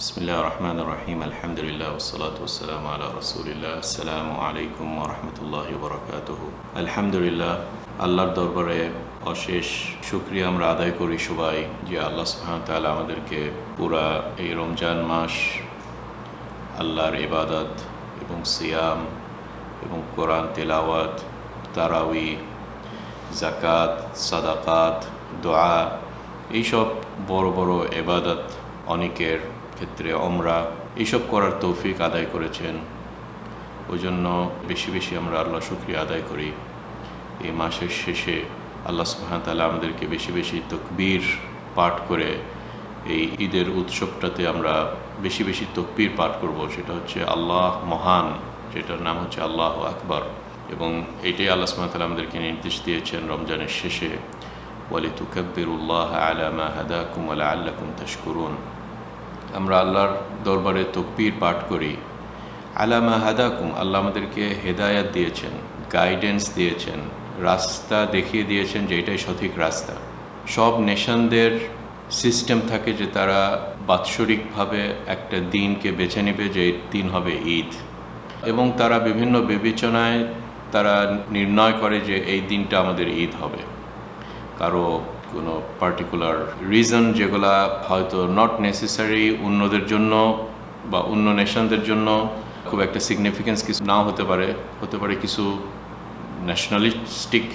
বিসমিল্লা রহমান রহিম আলহামদুলিল্লাহ ওসলাত ওসালাম আল্লাহ রসুলিল্লাহ আসসালামু আলাইকুম রহমতুল্লাহ বরকাত আলহামদুলিল্লাহ আল্লাহর দরবারে অশেষ শুক্রিয়া আমরা আদায় করি সবাই যে আল্লাহ সুহামতাল আমাদেরকে পুরা এই রমজান মাস আল্লাহর ইবাদত এবং সিয়াম এবং কোরআন তেলাওয়াত তারাউই জাকাত সাদাকাত দোয়া এইসব বড় বড় এবাদত অনেকের ক্ষেত্রে অমরা এইসব করার তৌফিক আদায় করেছেন। ওই জন্য বেশি বেশি আমরা আল্লাহ শুক্রিয়া আদায় করি। এই মাসের শেষে আল্লাহ সুহামতাল্লাহ আমাদেরকে বেশি বেশি তকবীর পাঠ করে এই ঈদের উৎসবটাতে আমরা বেশি বেশি তকবীর পাঠ করব। সেটা হচ্ছে আল্লাহ মহান, যেটার নাম হচ্ছে আল্লাহ আকবর। এবং এইটাই আল্লাহ সুহামতাল্লাহ আমাদেরকে নির্দেশ দিয়েছেন রমজানের শেষে। ওয়ালি তুকব্বিরুল্লাহ আলামা হাদাকুম আলা আল্লাকুম তাশকুরুন। আমরা আল্লাহর দরবারে তকবির পাঠ করি। আলামা হাদাকুম, আল্লাহ আমাদেরকে হেদায়াত দিয়েছেন গাইডেন্স দিয়েছেন, রাস্তা দেখিয়ে দিয়েছেন যে এটাই সঠিক রাস্তা। সব নেশনদের সিস্টেম থাকে যে তারা বাৎসরিকভাবে একটা দিনকে বেছে নেবে যে দিন হবে ঈদ। এবং তারা বিভিন্ন বিবেচনায় তারা নির্ণয় করে যে এই দিনটা আমাদের ঈদ হবে। কারও কোনো পার্টিকুলার রিজন যেগুলা হয়তো নট নেসেসারি অন্যদের জন্য বা অন্য নেশনদের জন্য খুব একটা সিগনিফিকেন্স কিছু নাও হতে পারে হতে পারে কিছু ন্যাশনালিস্টিক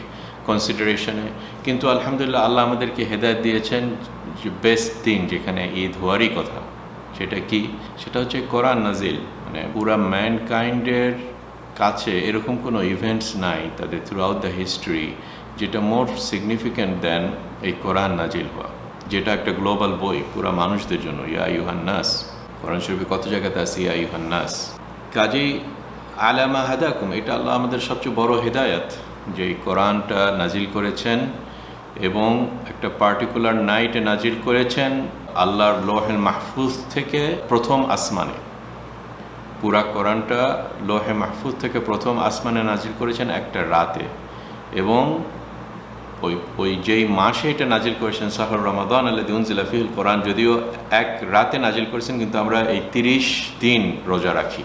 কনসিডারেশনে কিন্তু আলহামদুলিল্লাহ আল্লাহ আমাদেরকে হেদায়ত দিয়েছেন যে বেস্ট দিন যেখানে ঈদ হওয়ারই কথা, সেটা কি? সেটা হচ্ছে কোরআন নাজিল মানে পুরা ম্যানকাইন্ডের কাছে এরকম কোনো ইভেন্টস নাই তাদের থ্রু আউট দ্য হিস্ট্রি যেটা মোর সিগনিফিক্যান্ট দেন এই কোরআন নাজিল হওয়া, যেটা একটা গ্লোবাল বই, পুরা মানুষদের জন্য, ইয়া ইউহান নাস, কোরআন শরীফে কত জায়গাতে আছে, ইয়া ইউহান নাস? কাজেই আলামা হাদাকুম, এটা আল্লাহ আমাদের সবচেয়ে বড় হেদায়াত, যে এই কোরআনটা নাজিল করেছেন এবং একটা পার্টিকুলার নাইটে নাজিল করেছেন আল্লাহর লোহেল মাহফুজ থেকে প্রথম আসমানে। পুরা কোরআনটা লোহে মাহফুজ থেকে প্রথম আসমানে নাজিল করেছেন একটা রাতে এবং ওই ওই যেই মাসে এটা নাজিল করেছেন সাহর রমাদান আল্লাহ উনজিলাফিল কোরআন, যদিও এক রাতে নাজিল করেছেন, কিন্তু আমরা এই তিরিশ দিন রোজা রাখি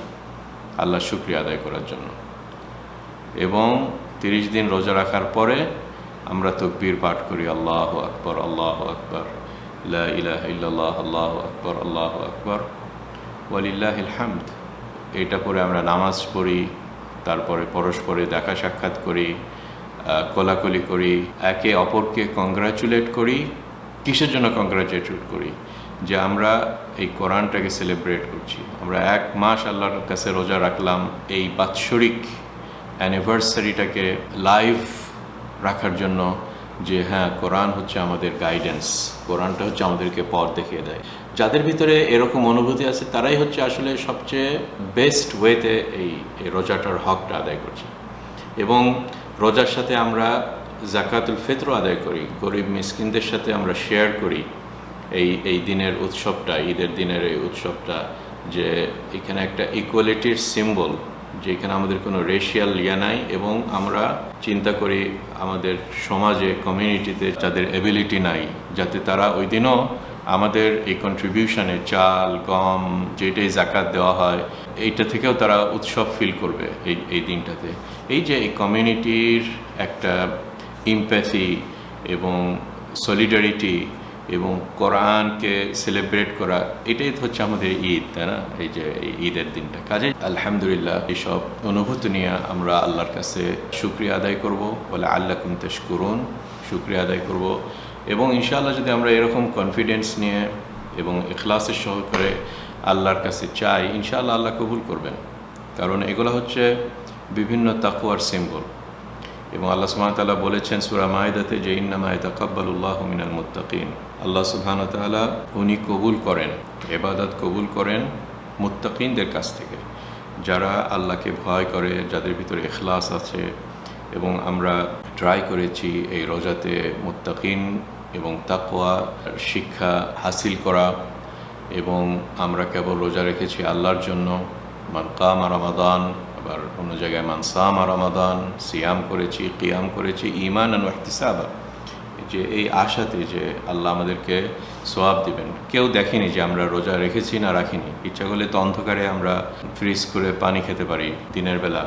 আল্লাহ শুক্রিয়া আদায় করার জন্য। এবং তিরিশ দিন রোজা রাখার পরে আমরা তকবীর পাঠ করি, আল্লাহ আকবর আল্লাহ আকবর ইলা ইলাহ ইল্লাল্লাহ, আল্লাহ আকবর আল্লাহ আকবর, ওয়ালিল্লাহিল হামদ। এটা পরে আমরা নামাজ পড়ি, তারপরে পরস্পরে দেখা সাক্ষাৎ করি কোলাকুলি করি, একে অপরকে কংগ্রাচুলেট করি, কিসের জন্য কংগ্রাচুলেট করি? যে আমরা এই কোরআনটাকে সেলিব্রেট করছি। আমরা এক মাস আল্লাহর কাছে রোজা রাখলাম, এই বাৎসরিক অ্যানিভার্সারিটাকে লাইভ রাখার জন্য যে হ্যাঁ কোরআন হচ্ছে আমাদের গাইডেন্স কোরআনটা হচ্ছে আমাদেরকে পথ দেখিয়ে দেয়। যাদের ভিতরে এরকম অনুভূতি আছে, তারাই হচ্ছে আসলে সবচেয়ে বেস্ট ওয়েতে এই রোজাটার হকটা আদায় করছে। এবং রোজার সাথে আমরা জাকাতুল ফিত্র আদায় করি, গরিব মিসকিনদের সাথে আমরা শেয়ার করি এই এই দিনের উৎসবটা, ঈদের দিনের এই উৎসবটা যে এখানে একটা ইকুয়ালিটির সিম্বল যে এখানে আমাদের কোনো রেশিয়াল ইয়া নাই এবং আমরা চিন্তা করি আমাদের সমাজে কমিউনিটিতে যাদের এবিলিটি নাই, যাতে তারা ওই দিনও আমাদের এই কন্ট্রিবিউশনে চাল, গম, যেটাই জাকাত দেওয়া হয়, এইটা থেকেও তারা উৎসব ফিল করবে এই এই দিনটাতে। এই যে এই কমিউনিটির একটা ইম্প্যাথি এবং সলিডারিটি এবং কোরআনকে সেলিব্রেট করা, এটাই তো হচ্ছে আমাদের ঈদ, তাই না? এই যে ঈদের দিনটা। কাজে আলহামদুলিল্লাহ এইসব অনুভূতি নিয়ে আমরা আল্লাহর কাছে শুক্রিয়া আদায় করব। বলে আল্লাহ কুমতেশ করুন শুক্রিয়া আদায় করব। এবং ইনশাআল্লাহ যদি আমরা এরকম কনফিডেন্স নিয়ে এবং এখলাসের সহকারে আল্লাহর কাছে চাই, ইনশাআল্লাহ আল্লাহ কবুল করবেন। কারণ এগুলো হচ্ছে বিভিন্ন তাকুয়ার সিম্বল এবং আল্লাহ সুবাহতাল্লাহ বলেছেন সুরা মায়দাতে যে ইন্নামায় তাকাব্বালুল্লাহ মিনাল মুত্তাকিন। আল্লাহ সুবাহতাল্লাহ উনি কবুল করেন এবাদত কবুল করেন মুত্তাকিনদের কাছ থেকে। যারা আল্লাহকে ভয় করে, যাদের ভিতরে এখলাস আছে এবং আমরা ট্রাই করেছি এই রোজাতে মুত্তাকিন এবং তাকোয়া শিক্ষা হাসিল করা এবং আমরা কেবল রোজা রেখেছি আল্লাহর জন্য। মান কাম রমাদান, আবার অন্য জায়গায় মানসাম রমাদান, সিয়াম করেছি, কিয়াম করেছি ইমান আন ওয়াহতিসাবা যে এই আশাতে যে আল্লাহ আমাদেরকে সোয়াব দিবেন। কেউ দেখেনি যে আমরা রোজা রেখেছি না রাখিনি। ইচ্ছা করলে তো অন্ধকারে আমরা ফ্রিজ করে পানি খেতে পারি দিনের বেলা।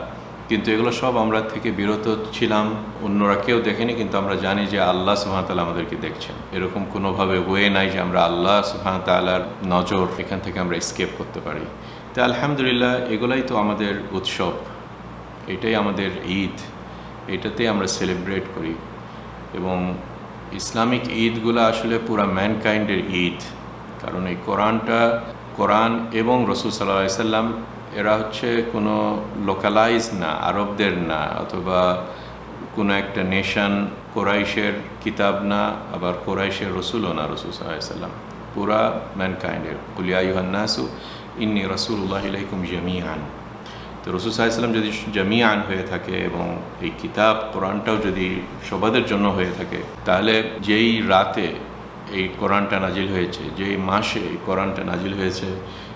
কিন্তু এগুলো সব আমরা থেকে বিরত ছিলাম, অন্যরা কেউ দেখেনি, কিন্তু আমরা জানি যে আল্লাহ সুহামতাল্লাহ আমাদেরকে দেখছেন। এরকম কোনোভাবে ওয়ে নাই যে আমরা আল্লাহ সুহামতাল্লাহর নজর এখান থেকে আমরা স্কেপ করতে পারি। তো আলহামদুলিল্লাহ, এগুলাই তো আমাদের উৎসব। এটাই আমাদের ঈদ। এটাতেই আমরা সেলিব্রেট করি। এবং ইসলামিক ঈদগুলো আসলে পুরা ম্যানকাইন্ডের ঈদ। কারণ এই কোরআনটা, কোরআন এবং রসুল সাল্লাহ সাল্লাম এরা হচ্ছে কোনো লোকালাইজ না, আরবদের না, অথবা কোনো একটা নেশন কোরাইশের কিতাব না, আবার কোরাইশের রসুলও না, রসুল সাল্লাম। পুরা ম্যানকাইন্ডের কুলিয়া ইউহান্নাসু ইন্নি রসুল্লাহ ইলাইকুম জামিয়ান তো রসুল সাল্লাম যদি জামিয়ান হয়ে থাকে এবং এই কিতাব, কোরআনটাও যদি সবাদের জন্য হয়ে থাকে, তাহলে যেই রাতে এই কোরআনটা নাজিল হয়েছে, যেই মাসে এই কোরআনটা নাজিল হয়েছে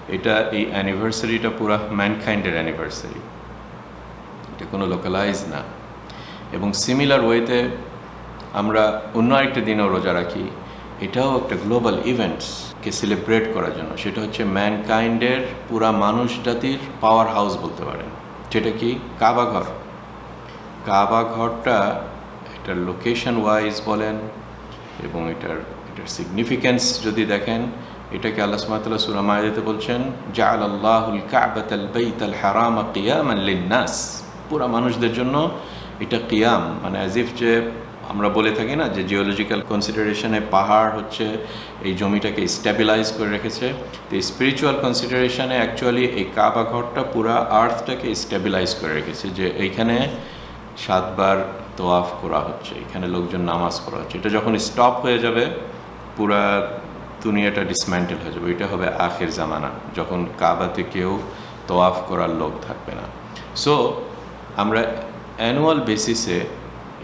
এটা এই অ্যানিভার্সারিটা পুরা ম্যানকাইন্ডের অ্যানিভার্সারি এটা কোনো লোকালাইজ না। এবং সিমিলার ওয়েতে আমরা অন্য আরেকটা দিনও রোজা রাখি। এটাও একটা গ্লোবাল ইভেন্টসকে সেলিব্রেট করার জন্য। সেটা হচ্ছে ম্যানকাইন্ডের পুরা মানুষ জাতির পাওয়ার হাউস বলতে পারেন। যেটা কি? কাবা ঘর। কাবা ঘরটা এটার লোকেশন ওয়াইজ বলেন এবং এটার এটার সিগনিফিক্যান্স যদি দেখেন এটাকে আল্লাহ সুমাতাল্লাহ সুরামায়াতে বলছেন জাআল আল্লাহুল কাবাতাল বাইতাল হারামা কিয়ামান লিন্নাস পুরা মানুষদের জন্য এটা কিয়াম মানে অ্যাজ ইফ যে আমরা বলে থাকি না যে জিওলজিক্যাল কনসিডারেশনে পাহাড় হচ্ছে, এই জমিটাকে স্টেবিলাইজ করে রেখেছে। তো স্পিরিচুয়াল কনসিডারেশনে অ্যাকচুয়ালি এই কাবা ঘরটা পুরা আর্থটাকে স্টেবিলাইজ করে রেখেছে, যে এইখানে সাতবার তোয়াফ করা হচ্ছে, এখানে লোকজন নামাজ পড়া হচ্ছে। এটা যখন স্টপ হয়ে যাবে, পুরা দুনিয়াটা ডিসম্যান্টেল হয়ে যাবে। এটা হবে আখের জামানা, যখন কাবাতে কেউ তোয়াফ করার লোক থাকবে না। সো আমরা অ্যানুয়াল বেসিসে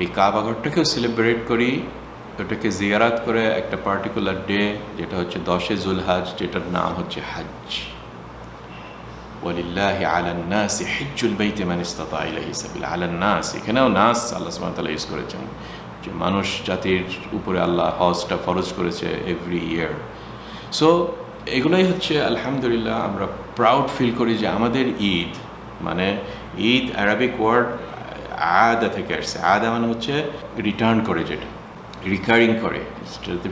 এই কাবাঘরটাকেও সেলিব্রেট করি, ওটাকে জিয়ারাত করে একটা পার্টিকুলার ডে যেটা হচ্ছে দশে জুলহাজ, যেটার নাম হচ্ছে হাজ ওয়ালিল্লাহ আলান নাস হিজ্জুল বাইতে মান ইস্তাতা ইলাইহি সাবিল। আলান এখানেও নাস আল্লাহ তাআলা ইউজ করেছেন। যে মানুষ জাতির উপরে আল্লাহ হজটা ফরজ করেছে এভরি ইয়ার সো এগুলোই হচ্ছে, আলহামদুলিল্লাহ, আমরা প্রাউড ফিল করি যে আমাদের ঈদ মানে ঈদ অ্যারাবিক ওয়ার্ড আদা থেকে আসছে। আদা মানে হচ্ছে রিটার্ন করে যেটা রিকারিং করে।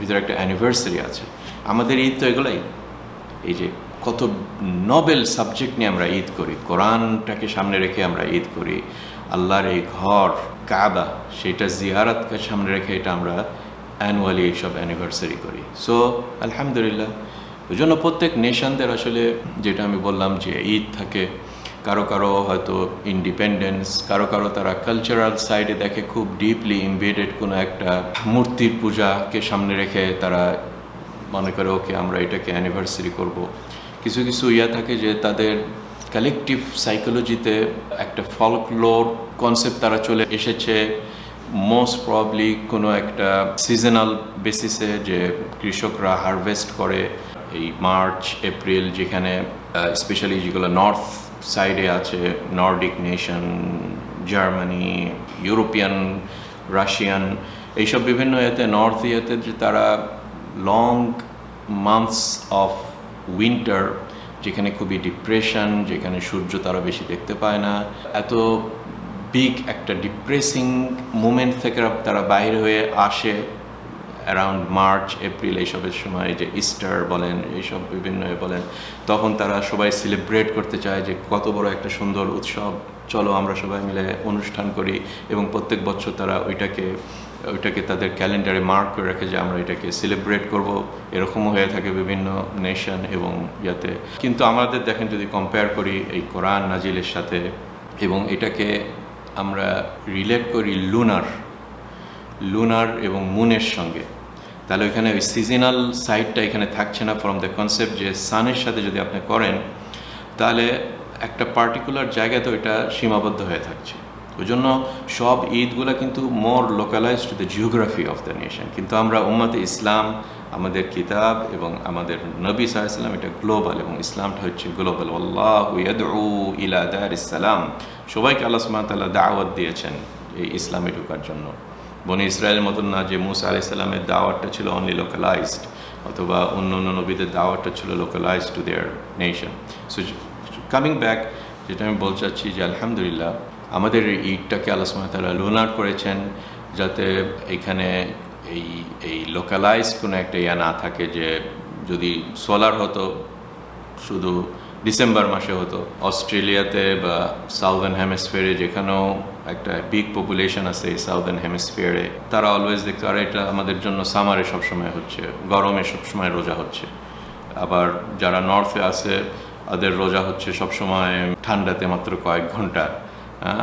ভিতরে একটা অ্যানিভার্সারি আছে। আমাদের ঈদ তো এগুলাই। এই যে কত নবেল সাবজেক্ট নিয়ে আমরা ঈদ করি। কোরআনটাকে সামনে রেখে আমরা ঈদ করি। আল্লাহর এই ঘর, কাবা, সেটা জিয়ারাতকে সামনে রেখে এটা আমরা অ্যানুয়ালি এইসব অ্যানিভার্সারি করি। সো আলহামদুলিল্লাহ। ওই জন্য প্রত্যেক নেশানদের আসলে যেটা আমি বললাম যে ঈদ থাকে, কারও কারও হয়তো ইন্ডিপেন্ডেন্স কারও কারও তারা কালচারাল সাইডে দেখে খুব ডিপলি ইমবেডেড কোনো একটা মূর্তির পূজাকে সামনে রেখে তারা মনে করে ওকে আমরা এটাকে অ্যানিভার্সারি করব। কিছু কিছু ইয়া থাকে যে তাদের কালেকটিভ সাইকোলজিতে একটা ফলকলোর কনসেপ্ট তারা চলে এসেছে। মোস্ট প্রবলি কোনো একটা সিজনাল বেসিসে যে কৃষকরা হারভেস্ট করে এই মার্চ এপ্রিল যেখানে স্পেশালি যেগুলো নর্থ সাইডে আছে Nordic nation Germany European Russian এইসব বিভিন্ন এতে নর্থ ইয়েতে যে তারা লং মান্থস অফ উইন্টার যেখানে খুবই ডিপ্রেশন যেখানে সূর্য তারা বেশি দেখতে পায় না। এত বিগ একটা ডিপ্রেসিং মুমেন্ট থেকে তারা বাইরে হয়ে আসে অ্যারাউন্ড মার্চ এপ্রিল এইসবের সময় যে ইস্টার বলেন, এইসব বিভিন্ন বলেন, তখন তারা সবাই সেলিব্রেট করতে চায় যে কত বড় একটা সুন্দর উৎসব, চলো আমরা সবাই মিলে অনুষ্ঠান করি এবং প্রত্যেক বছর তারা ওইটাকে ওইটাকে তাদের ক্যালেন্ডারে মার্ক করে রাখে যে আমরা এটাকে সেলিব্রেট করব। এরকমও হয়ে থাকে বিভিন্ন নেশন এবং ইয়াতে। কিন্তু আমাদের দেখেন যদি কম্পেয়ার করি এই কোরআন নাজিলের সাথে এবং এটাকে আমরা রিলেট করি লুনার লুনার এবং মুনের সঙ্গে, তাহলে ওইখানে ওই সিজনাল সাইডটা এখানে থাকছে না ফ্রম দ্য কনসেপ্ট যে সানের সাথে যদি আপনি করেন, তাহলে একটা পার্টিকুলার জায়গাতে ওইটা সীমাবদ্ধ হয়ে থাকছে। ওই জন্য সব ঈদগুলো কিন্তু more localize to the geography of the nation কিন্তু আমরা উম্মাতে ইসলাম, আমাদের কিতাব এবং আমাদের নবী সাহা এটা গ্লোবাল এবং ইসলামটা হচ্ছে গ্লোবাল আল্লাহ ইলা দার ইসলাম সবাইকে আল্লাহ সুমাতাল্লাহ দাওয়াত দিয়েছেন এই ইসলামে ঢোকার জন্য। বনি ইসরায়েলের মতন না যে মুসা আলি সাল্লামের দাওয়াতটা ছিল অনলি লোকালাইজড অথবা অন্য অন্য নবীদের দাওয়াতটা ছিল localized to their nation so coming back যেটা আমি বলতে চাচ্ছি যে আলহামদুলিল্লাহ আমাদের ঈদটাকে আল্লাহ সুমতাল্লাহ লোনার করেছেন যাতে এখানে এই এই লোকালাইজ কোনো একটা ইয়া না থাকে যে যদি সোলার হতো, শুধু ডিসেম্বর মাসে হতো। অস্ট্রেলিয়াতে বা সাউদার্ন হেমিসফিয়ারে যেখানেও একটা বিগ পপুলেশন আছে সাউদার্ন হেমিসফিয়ারে তারা অলওয়েজ দেখতে, আর, এটা আমাদের জন্য সামারে সবসময় হচ্ছে, গরমে সবসময় রোজা হচ্ছে। আবার যারা নর্থে আছে ওদের রোজা হচ্ছে সবসময় ঠান্ডাতে মাত্র কয়েক ঘণ্টা।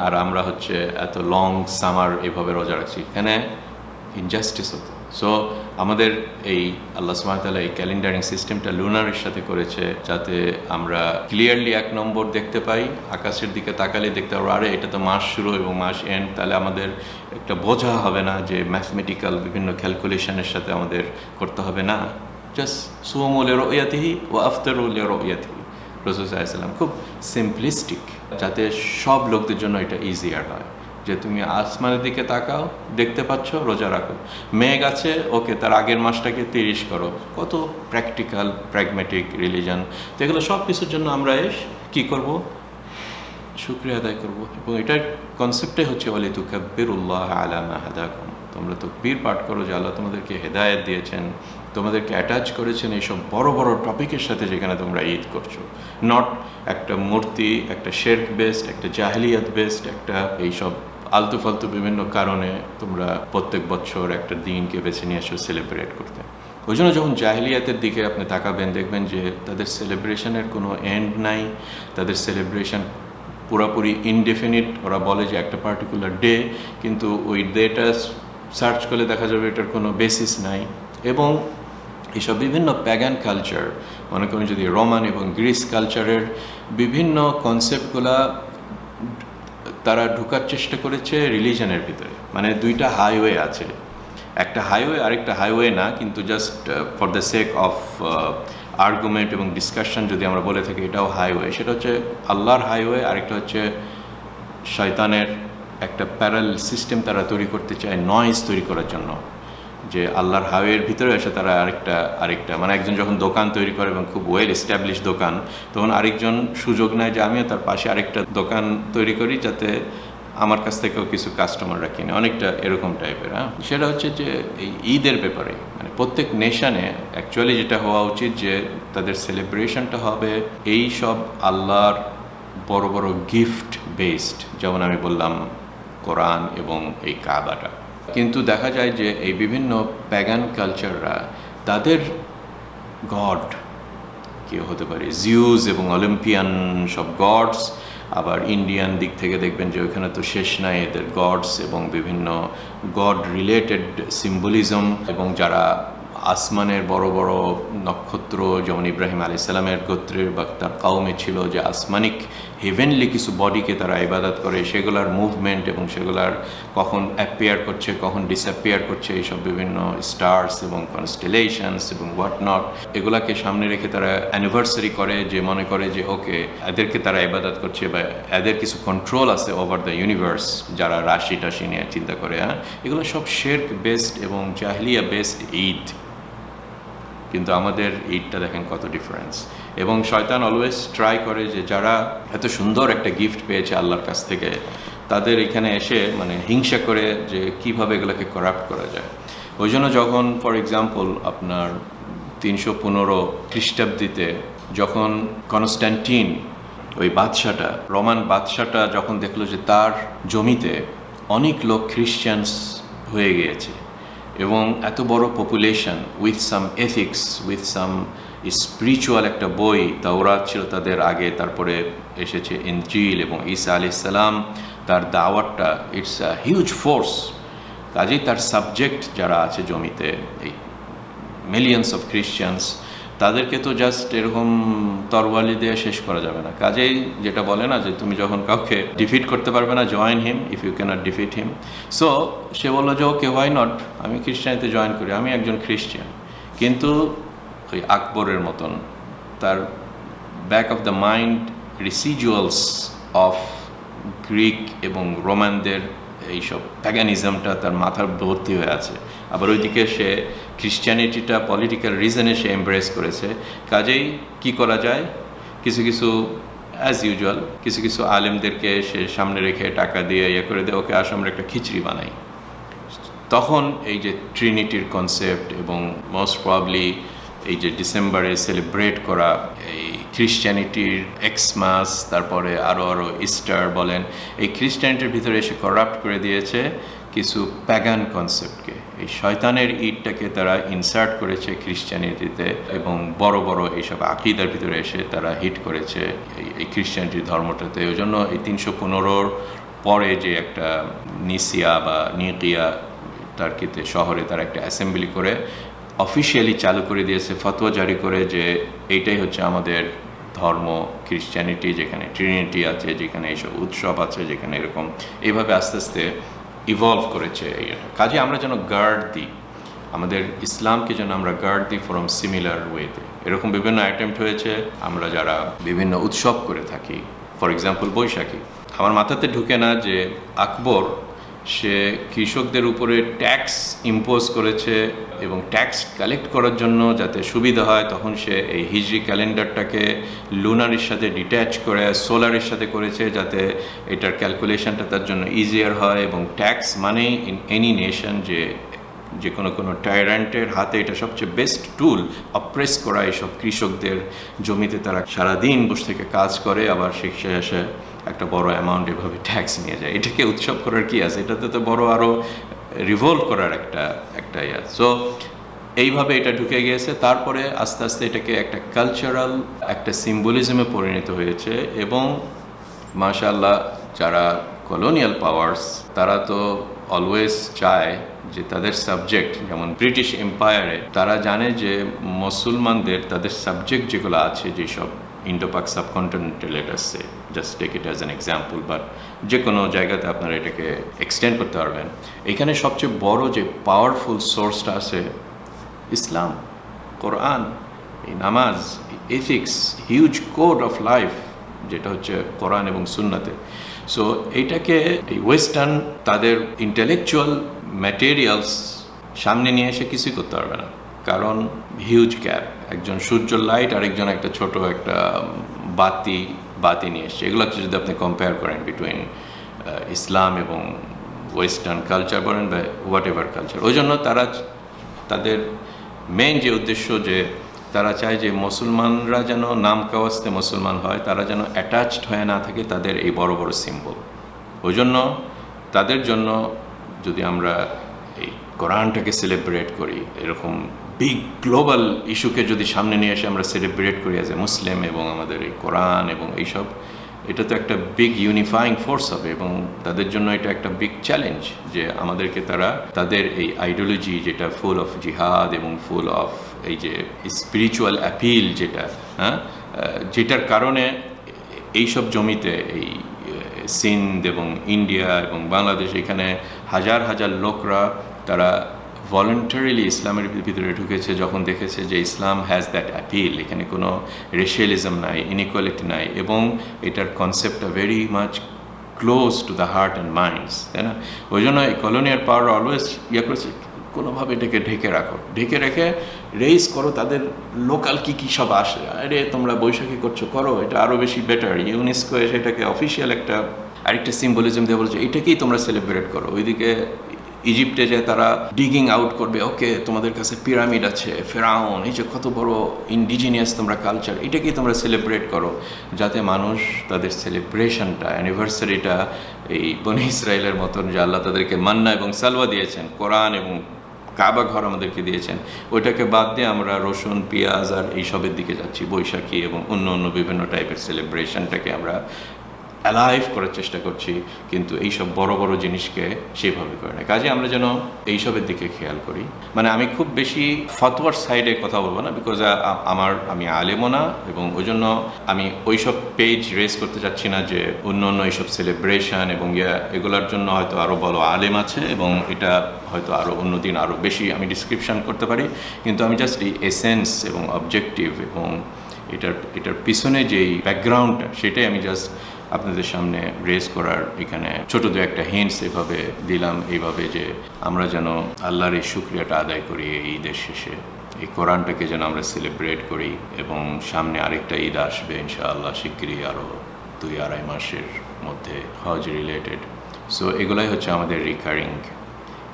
আর আমরা হচ্ছে এত লং সামার এভাবে রোজা রাখছি। এখানে ইনজাস্টিস হতো। সো আমাদের এই আল্লাহ সুমাতালা এই ক্যালেন্ডারিং সিস্টেমটা লুনারের সাথে করেছে যাতে আমরা ক্লিয়ারলি এক নম্বর দেখতে পাই, আকাশের দিকে তাকালে দেখতে পারব আরে এটা তো মাস শুরু এবং মাস এন্ড তাহলে আমাদের একটা বোঝা হবে না যে ম্যাথমেটিক্যাল বিভিন্ন ক্যালকুলেশনের সাথে আমাদের করতে হবে না। জাস্ট সুমুলের রোয়াতিহি ও আফতারুলের রোয়াতিহি রসুল সাল্লাম খুব সিম্পলিস্টিক যাতে সব লোকদের জন্য এটা ইজিয়ার হয়। যে তুমি আসমানের দিকে তাকাও, দেখতে পাচ্ছ, রোজা রাখো। মেঘ আছে, ওকে, তার আগের মাসটাকে তিরিশ করো। কত প্র্যাকটিক্যাল প্র্যাগমেটিক রিলিজন তো এগুলো সব কিছুর জন্য আমরা এস, কী করব? শুক্রিয়া আদায় করব। এবং এটার কনসেপ্টে হচ্ছে বলে তুকাব্বিরুল্লাহ আলামা হাদাকুম। তোমরা তো বীর পাঠ করো যে আল্লাহ তোমাদেরকে হেদায়েত দিয়েছেন। তোমাদেরকে অ্যাটাচ করেছেন এইসব বড় বড় টপিকের সাথে যেখানে তোমরা ঈদ করছ। নট একটা মূর্তি, একটা শেরক বেসড একটা জাহলিয়াত বেসড একটা এইসব আলতু ফালতু বিভিন্ন কারণে তোমরা প্রত্যেক বছর একটা দিনকে বেছে নিয়ে এসো সেলিব্রেট করতে। ওই জন্য যখন জাহিলিয়াতের দিকে আপনি তাকাবেন, দেখবেন যে তাদের সেলিব্রেশনের কোনো এন্ড নাই। তাদের সেলিব্রেশন পুরোপুরি ইনডেফিনিট ওরা বলে যে একটা পার্টিকুলার ডে কিন্তু ওই ডেটা সার্চ করলে দেখা যাবে এটার কোনো বেসিস নাই। এবং এইসব বিভিন্ন প্যাগান কালচার মনে করেন যদি রোমান এবং গ্রিস কালচারের বিভিন্ন কনসেপ্টগুলা তারা ঢুকার চেষ্টা করেছে রিলিজনের ভিতরে। মানে দুইটা হাইওয়ে আছে। একটা হাইওয়ে আরেকটা হাইওয়ে না, কিন্তু just for the sake of argument এবং ডিসকাশন যদি আমরা বলে থাকি, এটাও হাইওয়ে সেটা হচ্ছে আল্লাহর হাইওয়ে আরেকটা হচ্ছে শয়তানের একটা প্যারাল সিস্টেম তারা তৈরি করতে চায় নয়েজ তৈরি করার জন্য। যে আল্লাহর হাওয়ের ভিতরে এসে তারা আরেকটা আরেকটা মানে একজন যখন দোকান তৈরি করে এবং খুব ওয়েল এস্টাবলিশ দোকান, তখন আরেকজন সুযোগ নেয় যে আমিও তার পাশে আরেকটা দোকান তৈরি করি যাতে আমার কাছ থেকেও কিছু কাস্টমার রাখি না অনেকটা এরকম টাইপের হ্যাঁ? সেটা হচ্ছে যে এই ঈদের ব্যাপারে মানে প্রত্যেক নেশানে অ্যাকচুয়ালি যেটা হওয়া উচিত যে তাদের সেলিব্রেশনটা হবে এই সব আল্লাহর বড় বড় গিফট বেসড যেমন আমি বললাম কোরআন এবং এই কাবাটা। কিন্তু দেখা যায় যে এই বিভিন্ন প্যাগান কালচাররা তাদের গড কেউ হতে পারে জিউজ এবং অলিম্পিয়ান সব গডস আবার ইন্ডিয়ান দিক থেকে দেখবেন যে ওইখানে তো শেষ নাই এদের গডস এবং বিভিন্ন গড রিলেটেড সিম্বলিজম এবং যারা আসমানের বড় বড় নক্ষত্র, যেমন ইব্রাহিম আলি সাল্লামের গোত্রের বা তার কাউমে ছিল যে আসমানিক হেভেনলি কিছু বডিকে তারা ইবাদত করে, সেগুলার মুভমেন্ট এবং সেগুলার কখন অ্যাপিয়ার করছে, কখন ডিসঅ্যাপিয়ার করছে, এইসব বিভিন্ন স্টার্স এবং কনস্টেলেশনস এবং হোয়াট নট এগুলাকে সামনে রেখে তারা অ্যানিভার্সারি করে, যে মনে করে যে ওকে এদেরকে তারা ইবাদত করছে বা এদের কিছু কন্ট্রোল আছে ওভার দ্য ইউনিভার্স যারা রাশি টাশি নিয়ে চিন্তা করে হ্যাঁ? এগুলো সব শেরক বেসড এবং জাহলিয়া বেসড ঈদ কিন্তু আমাদের ঈদটা দেখেন কত ডিফারেন্স এবং শয়তান অলওয়েজ ট্রাই করে যে যারা এত সুন্দর একটা গিফট পেয়েছে আল্লাহর কাছ থেকে, তাদের এখানে এসে মানে হিংসা করে যে কীভাবে এগুলোকে করাপ্ট করা যায়। ওই জন্য যখন ফর এক্সাম্পল আপনার তিনশো পনেরো খ্রিস্টাব্দিতে যখন কনস্ট্যান্টিন ওই বাদশাটা, রোমান বাদশাটা যখন দেখল যে তার জমিতে অনেক লোক খ্রিশ্চানস হয়ে গিয়েছে এবং এত বড় population with some ethics with some spiritual একটা বই তাওরাত ছিল তাদের আগে, তারপরে এসেছে এনজিল এবং ঈসা আলি সালাম, তার দাওয়াতটা ইটস আ হিউজ ফোর্স কাজেই তার সাবজেক্ট যারা আছে জমিতে, এই মিলিয়ন্স অফ খ্রিশ্চানস তাদেরকে তো জাস্ট এরকম তরওয়ালি দিয়ে শেষ করা যাবে না। কাজেই যেটা বলে না যে তুমি যখন কাউকে ডিফিট করতে পারবে না join him if you can't defeat him so সে বলল যে ওকে হোয়াই নট আমি খ্রিস্টানিতে জয়েন করি। আমি একজন খ্রিস্টান। কিন্তু ওই আকবরের মতন তার back of the mind residuals of Greek এবং রোমানদের এইসব প্যাগানিজমটা তার মাথার ভর্তি হয়ে আছে। আবার ওইদিকে সে খ্রিস্টিয়ানিটিটা পলিটিক্যাল রিজনে সে এমব্রেস করেছে। কাজেই কি করা যায়? কিছু কিছু অ্যাজ ইউজুয়াল কিছু কিছু আলেমদেরকে সে সামনে রেখে টাকা দিয়ে ইয়ে করে দিয়ে ওকে আসে আমরা একটা খিচড়ি বানাই। তখন এই যে ট্রিনিটির কনসেপ্ট এবং মোস্ট প্রবলি এই যে ডিসেম্বরে সেলিব্রেট করা এই খ্রিস্টানিটির এক্সমাস তারপরে আরও আরও ইস্টার বলেন, এই খ্রিস্টানিটির ভিতরে এসে করাপ্ট করে দিয়েছে কিছু প্যাগান কনসেপ্টকে এই শয়তানের ইটটাকে তারা ইনসার্ট করেছে খ্রিস্টানিটিতে এবং বড় বড় এইসব আকিদার ভিতরে এসে তারা হিট করেছে এই- খ্রিস্টানিটির ধর্মটাতে। ওই জন্য এই তিনশো পনেরোর পরে যে একটা নিসিয়া বা নিকিয়া টার্কিতে শহরে তারা একটা অ্যাসেম্বলি করে অফিসিয়ালি চালু করে দিয়েছে ফতোয়া জারি করে যে এইটাই হচ্ছে আমাদের ধর্ম খ্রিস্টানিটি যেখানে ট্রিনিটি আছে, যেখানে এইসব উৎসব আছে, যেখানে এরকম এইভাবে আস্তে আস্তে ইভলভ করেছে কাজে আমরা যেন গার্ড দিই। আমাদের ইসলামকে যেন আমরা গার্ড দিই ফ্রম সিমিলার ওয়েতে এরকম বিভিন্ন অ্যাটেম্প্ট হয়েছে, আমরা যারা বিভিন্ন উৎসব করে থাকি। For example Baishakhi. আমার মাথাতে ঢুকে না যে আকবর সে কৃষকদের উপরে ট্যাক্স ইম্পোজ করেছে এবং ট্যাক্স কালেক্ট করার জন্য যাতে সুবিধা হয়, তখন সে এই হিজরি ক্যালেন্ডারটাকে লুনারের সাথে ডিট্যাচ করে সোলারের সাথে করেছে যাতে এটার ক্যালকুলেশনটা তার জন্য ইজিয়ার হয় এবং ট্যাক্স মানেই ইন এনি নেশন যে যে কোনো কোনো টায়ারেন্টের হাতে এটা সবচেয়ে বেস্ট টুল অপ্রেস করা এইসব কৃষকদের জমিতে তারা সারাদিন বসে থেকে কাজ করে, আবার শেষে এসে একটা বড় অ্যামাউন্ট এভাবে ট্যাক্স নিয়ে যায়। এটাকে উৎসব করার কি আছে? এটাতে তো বড় আরও রিভলভ করার একটা একটা ইয়ে। সো এইভাবে এটা ঢুকে গিয়েছে। তারপরে আস্তে আস্তে এটাকে একটা কালচারাল একটা সিম্বলিজমে পরিণত হয়েছে এবং মাশাল্লাহ যারা কলোনিয়াল পাওয়ার্স তারা তো অলওয়েজ চায় যে তাদের সাবজেক্ট যেমন ব্রিটিশ এম্পায়ারে তারা জানে যে মুসলমানদের তাদের সাবজেক্ট যেগুলো আছে, যেসব ইন্ডোপাক সাবকন্টিনেন্টাল আসছে just take it as an example but যে কোনো জায়গাতে আপনারা এটাকে এক্সটেন্ড করতে পারবেন। এখানে সবচেয়ে বড় যে পাওয়ারফুল সোর্সটা আছে, ইসলাম, কোরআন, এই নামাজ ethics huge code of life যেটা হচ্ছে কোরআন এবং সুন্নাতে। সো এইটাকে এই ওয়েস্টার্ন তাদের ইন্টেলেকচুয়াল ম্যাটেরিয়ালস সামনে নিয়ে এসে কিছুই করতে পারবে না। কারণ হিউজ গ্যাপ একজন সূর্য লাইট আরেকজন একটা ছোট একটা বাতি বাতি নিয়ে এসছে। এগুলোকে যদি আপনি কম্পেয়ার করেন বিটুইন ইসলাম এবং ওয়েস্টার্ন কালচার বলেন বা হোয়াট এভার কালচার ওই জন্য তারা তাদের মেন যে উদ্দেশ্য যে তারা চায় যে মুসলমানরা যেন নাম কাওয়াস্তে মুসলমান হয়, তারা যেন অ্যাটাচড হয়ে না থাকে তাদের এই বড় বড় সিম্বল ওই জন্য তাদের জন্য যদি আমরা এই কোরআনটাকে সেলিব্রেট করি, এরকম বিগ গ্লোবাল ইস্যুকে যদি সামনে নিয়ে এসে আমরা সেলিব্রেট করি অ্যাজ এ মুসলিম এবং আমাদের এই কোরআন এবং এইসব, এটা তো একটা বিগ ইউনিফাইং ফোর্স হবে এবং তাদের জন্য এটা একটা বিগ চ্যালেঞ্জ যে আমাদেরকে তারা তাদের এই আইডিওলজি যেটা ফুল অফ জিহাদ এবং ফুল অফ এই যে স্পিরিচুয়াল অ্যাপিল যেটা হ্যাঁ? যেটার কারণে এইসব জমিতে এই সিন্ধ এবং ইন্ডিয়া এবং বাংলাদেশ এখানে হাজার হাজার লোকরা তারা ভলেন্টারিলি ইসলামের ভিতরে ঢুকেছে যখন দেখেছে যে ইসলাম হ্যাজ দ্যাট অ্যাপিল এখানে কোনো রেশিয়ালিজম নাই ইনইকুয়ালিটি নাই, এবং এটার কনসেপ্টটা very much close to the heart and minds তাই না? ওই জন্য এই কলোনিয়ার পাওয়ার অলওয়েজ ইয়ে করেছে, কোনোভাবে এটাকে ঢেকে রাখো। ঢেকে রেখে রেইজ করো তাদের লোকাল কি কী সব আসে। আরে, তোমরা বৈশাখী করছ, করো, এটা আরও বেশি বেটার ইউনেস্কো এসে এটাকে অফিসিয়াল একটা, আরেকটা সিম্বলিজম দিয়ে বলছে, এটাকেই তোমরা সেলিব্রেট করো। ওইদিকে ইজিপ্টে যে তারা ডিগিং আউট করবে ওকে তোমাদের কাছে পিরামিড আছে, ফেরাউন, এই যে কত বড় ইন্ডিজিনিয়াস তোমরা কালচার এটাকেই তোমরা সেলিব্রেট করো, যাতে মানুষ তাদের সেলিব্রেশনটা অ্যানিভার্সারিটা এই বনি ইসরায়েলের মতন যে আল্লাহ তাদেরকে মান্না এবং সালওয়া দিয়েছেন, কোরআন এবং কাবা ঘর আমাদেরকে দিয়েছেন, ওইটাকে বাদ দিয়ে আমরা রসুন, পেঁয়াজ আর এইসবের দিকে যাচ্ছি, বৈশাখী এবং অন্য অন্য বিভিন্ন টাইপের সেলিব্রেশনটাকে আমরা অ্যালাইভ করার চেষ্টা করছি, কিন্তু এইসব বড় বড় জিনিসকে সেভাবে করে না। কাজে আমরা যেন এইসবের দিকে খেয়াল করি। মানে আমি খুব বেশি ফতোয়ার সাইডে কথা বলব না বিকজ আমার, আমি আলেমও না, এবং ওই জন্য আমি ওইসব পেজ রেস করতে চাচ্ছি না যে অন্য অন্য এইসব সেলিব্রেশন এবং এগুলোর জন্য হয়তো আরও বড় আলেম আছে, এবং এটা হয়তো আরও অন্যদিন আরও বেশি আমি ডিসক্রিপশন করতে পারি। কিন্তু আমি জাস্ট এই এসেন্স এবং অবজেক্টিভ এবং এটার এটার পিছনে যেই ব্যাকগ্রাউন্ডটা সেটাই আমি জাস্ট আপনাদের সামনে রেজ করার এখানে ছোট দু একটা হিন্টস এভাবে দিলাম, এইভাবে যে আমরা যেন আল্লাহর এই শুক্রিয়াটা আদায় করি এই ঈদের শেষে। এই কোরআনটাকে যেন আমরা সেলিব্রেট করি এবং সামনে আরেকটা ঈদ আসবে, ইনশাআল্লাহ শিগগিরই আরও দুই আড়াই মাসের মধ্যে হজ রিলেটেড সো এগুলাই হচ্ছে আমাদের রিকারিং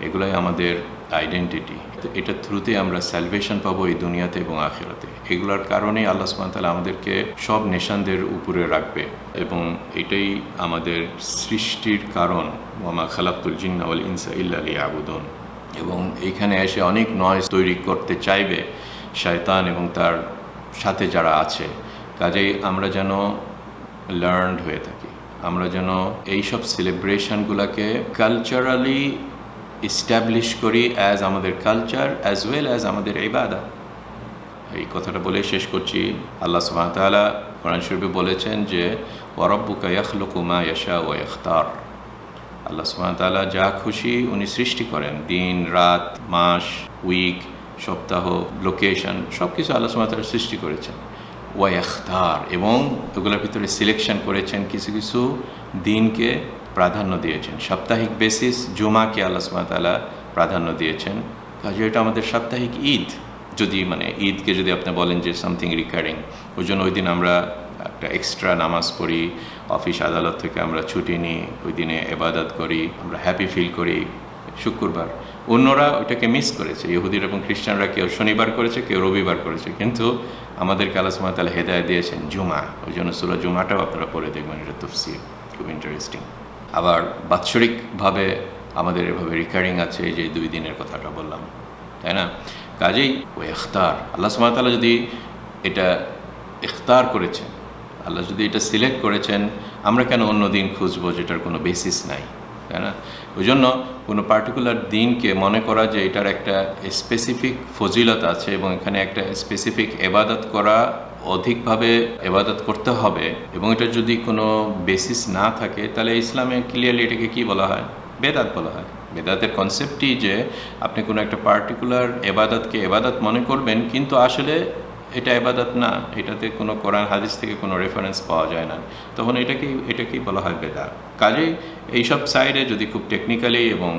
এগুলাই আমাদের আইডেন্টিটি এটা থ্রুতে আমরা স্যালভেশন পাবো এই দুনিয়াতে এবং আখেরাতে। এগুলোর কারণেই আল্লাহ সুবহানাহু আমাদেরকে সব নেশানদের উপরে রাখবে এবং এটাই আমাদের সৃষ্টির কারণ। ওয়ামা খালাকুল জিন্নাওয়াল ইনসা ইল্লা আবুদন এবং এইখানে এসে অনেক নয়েজ তৈরি করতে চাইবে শয়তান এবং তার সাথে যারা আছে। কাজেই আমরা যেন লার্নড হয়ে থাকি। আমরা যেন এইসব সেলিব্রেশনগুলোকে কালচারালি ইস্টাবলিশ করি অ্যাজ আমাদের কালচার অ্যাজ ওয়েল অ্যাজ আমাদের ইবাদা। এই কথাটা বলে শেষ করছি। আল্লাহ সুবাহতালা কোরআন শরীফে বলেছেন যে ওয়ারব্বুকা ইয়াখলুকু মা ইয়াশা ও ইখতার আল্লাহ সুবাহতালা যা খুশি উনি সৃষ্টি করেন। দিন, রাত, মাস উইক সপ্তাহ লোকেশন সব কিছু আল্লাহ সুবাহতালা সৃষ্টি করেছেন। ওয়া ইখতার এবং ওগুলোর ভিতরে সিলেকশন করেছেন কিছু কিছু দিনকে। প্রাধান্য দিয়েছেন। সাপ্তাহিক বেসিস জুমাকে আল্লাহ সুবাহতালা প্রাধান্য দিয়েছেন। কাজে এটা আমাদের সাপ্তাহিক ঈদ। যদি মানে ঈদকে যদি আপনি বলেন যে সামথিং রিকারিং ওই জন্য ওই দিন আমরা একটা এক্সট্রা নামাজ পড়ি অফিস আদালত থেকে আমরা ছুটি নিই, ওই দিনে এবাদত করি, আমরা হ্যাপি ফিল করি, শুক্রবার। অন্যরা ওইটাকে মিস করেছে। ইহুদির এবং খ্রিস্টানরা কেউ শনিবার করেছে, কেউ রবিবার করেছে। কিন্তু আমাদেরকে আল্লাহ সুমাতাল হেদায় দিয়েছেন জুমা। ওই জন্য সুরা জুমাটাও আপনারা পড়ে দেখবেন, এটা তফসির। খুব ইন্টারেস্টিং আবার বাৎসরিকভাবে আমাদের এভাবে রিকারিং আছে যে দুই দিনের কথাটা বললাম, তাই না? কাজেই ও ইখতার, আল্লাহ সুমাতাল্লাহ যদি এটা ইখতার করেছেন, আল্লাহ যদি এটা সিলেক্ট করেছেন, আমরা কেন অন্য দিন খুঁজবো যেটার কোনো বেসিস নাই, তাই না? ওই জন্য কোনো পার্টিকুলার দিনকে মনে করা যে এটার একটা স্পেসিফিক ফজিলত আছে এবং এখানে একটা স্পেসিফিক এবাদত করা অধিকভাবে এবাদত করতে হবে এবং এটা যদি কোনো বেসিস না থাকে, তাহলে ইসলামে ক্লিয়ারলি এটাকে কি বলা হয়? বেদাত বলা হয়। বেদাতের কনসেপ্টই যে আপনি কোনো একটা পার্টিকুলার এবাদতকে এবাদত মনে করবেন, কিন্তু আসলে এটা এবাদত না। এটাতে কোনো কোরআন, হাদিস থেকে কোনো রেফারেন্স পাওয়া যায় না। তখন এটাকেই এটাকেই বলা হয় বেদাত। কাজেই এইসব সাইডে যদি খুব টেকনিক্যালি এবং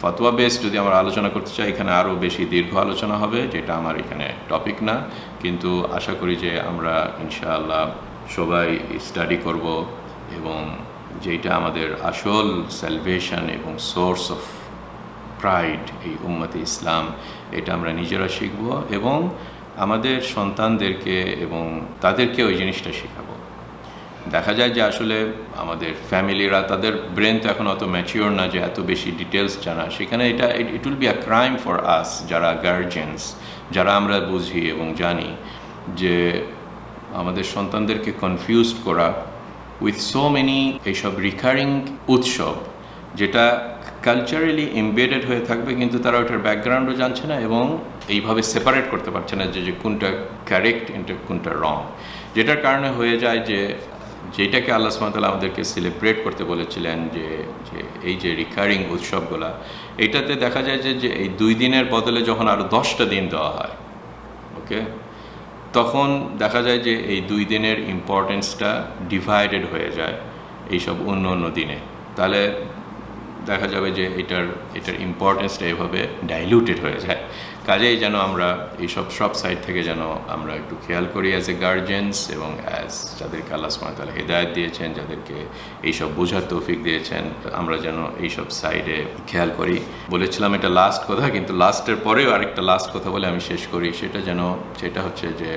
ফতোয়া বেস যদি আমরা আলোচনা করতে চাই, এখানে আরও বেশি দীর্ঘ আলোচনা হবে, যেটা আমার এখানে টপিক না। কিন্তু আশা করি যে আমরা ইনশাআল্লাহ সবাই স্টাডি করব এবং যেটা আমাদের আসল স্যালভেশন এবং সোর্স অফ প্রাইড এই উম্মতে ইসলাম, এটা আমরা নিজেরা শিখব এবং আমাদের সন্তানদেরকে এবং তাদেরকে ওই জিনিসটা শেখাবো। দেখা যায় যে আসলে আমাদের ফ্যামিলিরা, তাদের ব্রেন তো এখন অত ম্যাচিওর না যে এত বেশি ডিটেলস জানা সেখানে এটা it will be a crime for us যারা গার্জেন্স যারা আমরা বুঝি এবং জানি যে আমাদের সন্তানদেরকে কনফিউজড করা উইথ সো মেনি এইসব রিকারিং উৎসব, যেটা কালচারালি এমবেডেড হয়ে থাকবে কিন্তু তারা ওটার ব্যাকগ্রাউন্ডও জানছে না এবং এইভাবে সেপারেট করতে পারছে না যে যে কোনটা কারেক্ট কোনটা রং যেটার কারণে হয়ে যায় যে যেটাকে আল্লাহ সুমতাল আমাদেরকে সেলিব্রেট করতে বলেছিলেন যে যে এই যে রিকারিং উৎসবগুলা এইটাতে দেখা যায় যে যে এই দুই দিনের বদলে যখন আরও দশটা দিন দেওয়া হয় ওকে তখন দেখা যায় যে এই দুই দিনের ইম্পর্টেন্সটা ডিভাইডেড হয়ে যায় এইসব অন্য অন্য দিনে। তাহলে দেখা যাবে যে এটার এটার ইম্পর্টেন্সটা এভাবে ডাইলিউটেড হয়ে যায়। কাজেই যেন আমরা এইসব সব সাইড থেকে যেন আমরা একটু খেয়াল করি অ্যাজ এ গার্জেন্স এবং অ্যাজ যাদেরকে আল্লাহ সুমাতালা হেদায়ত দিয়েছেন, যাদেরকে এইসব বোঝার তৌফিক দিয়েছেন, আমরা যেন এইসব সাইডে খেয়াল করি। বলেছিলাম এটা লাস্ট কথা, কিন্তু লাস্টের পরেও আরেকটা লাস্ট কথা বলে আমি শেষ করি। সেটা যেন, সেটা হচ্ছে যে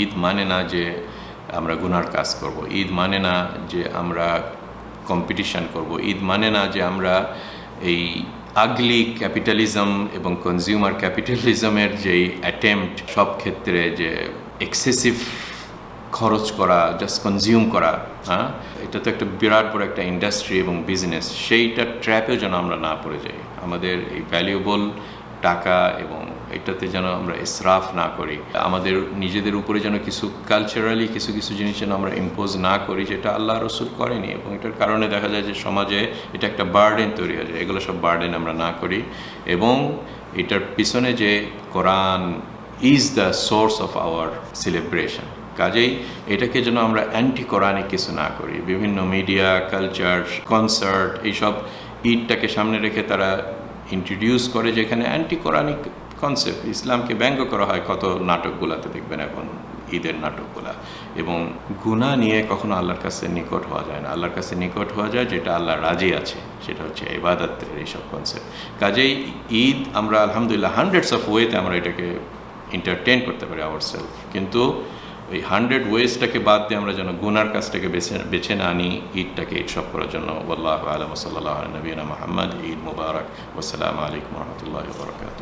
ঈদ মানে না যে আমরা গুনার কাজ করব। ঈদ মানে না যে আমরা কম্পিটিশান করব। ঈদ মানে না যে আমরা এই আগলি ক্যাপিটালিজম এবং কনজিউমার ক্যাপিটালিজমের যেই অ্যাটেম্পট সব ক্ষেত্রে যে এক্সেসিভ খরচ করা জাস্ট কনজিউম করা হ্যাঁ? এটা তো একটা বিরাট বড় একটা ইন্ডাস্ট্রি এবং বিজনেস সেইটা ট্র্যাপেও যেন আমরা না পড়ে যাই। আমাদের এই ভ্যালুয়েবল টাকা এবং এটাতে যেন আমরা ইসরাফ না করি। আমাদের নিজেদের উপরে যেন কিছু কালচারালি কিছু কিছু জিনিস যেন আমরা ইম্পোজ না করি, যেটা আল্লাহ রসুল করেনি। এবং এটার কারণে দেখা যায় যে সমাজে এটা একটা বার্ডেন তৈরি হয়ে যায়। এগুলো সব বার্ডেন আমরা না করি। এবং এটার পিছনে যে Quran is the source of our celebration কাজেই এটাকে যেন আমরা অ্যান্টি কোরআনিক কিছু না করি। বিভিন্ন মিডিয়া কালচার কনসার্ট এইসব ঈদটাকে সামনে রেখে তারা ইন্ট্রোডিউস করে যেখানে অ্যান্টি কোরআনিক কনসেপ্ট ইসলামকে ব্যঙ্গ করা হয় কত নাটকগুলাতে দেখবেন এখন, ঈদের নাটকগুলা। এবং গুণা নিয়ে কখনো আল্লাহর কাছে নিকট হওয়া যায় না। আল্লাহর কাছে নিকট হওয়া যায় যেটা আল্লাহ রাজি আছে, সেটা হচ্ছে এবাদতের এইসব কনসেপ্ট কাজেই ঈদ আমরা আলহামদুলিল্লাহ হান্ড্রেডস অফ ওয়েতে আমরা এটাকে এন্টারটেন করতে পারি আওয়ার সেলফ কিন্তু ওই হান্ড্রেড ওয়েজটাকে বাদ দিয়ে আমরা যেন গুনার কাজটাকে বেছে বেছে না আনি, ঈদটাকে ঈদ সব করার জন্য আলম। সাল্লাহ নবীনা মোহাম্মদ। ঈদ মুবারক। ওসালাম আলাইকুম রহমতুল্লাহ বরকাত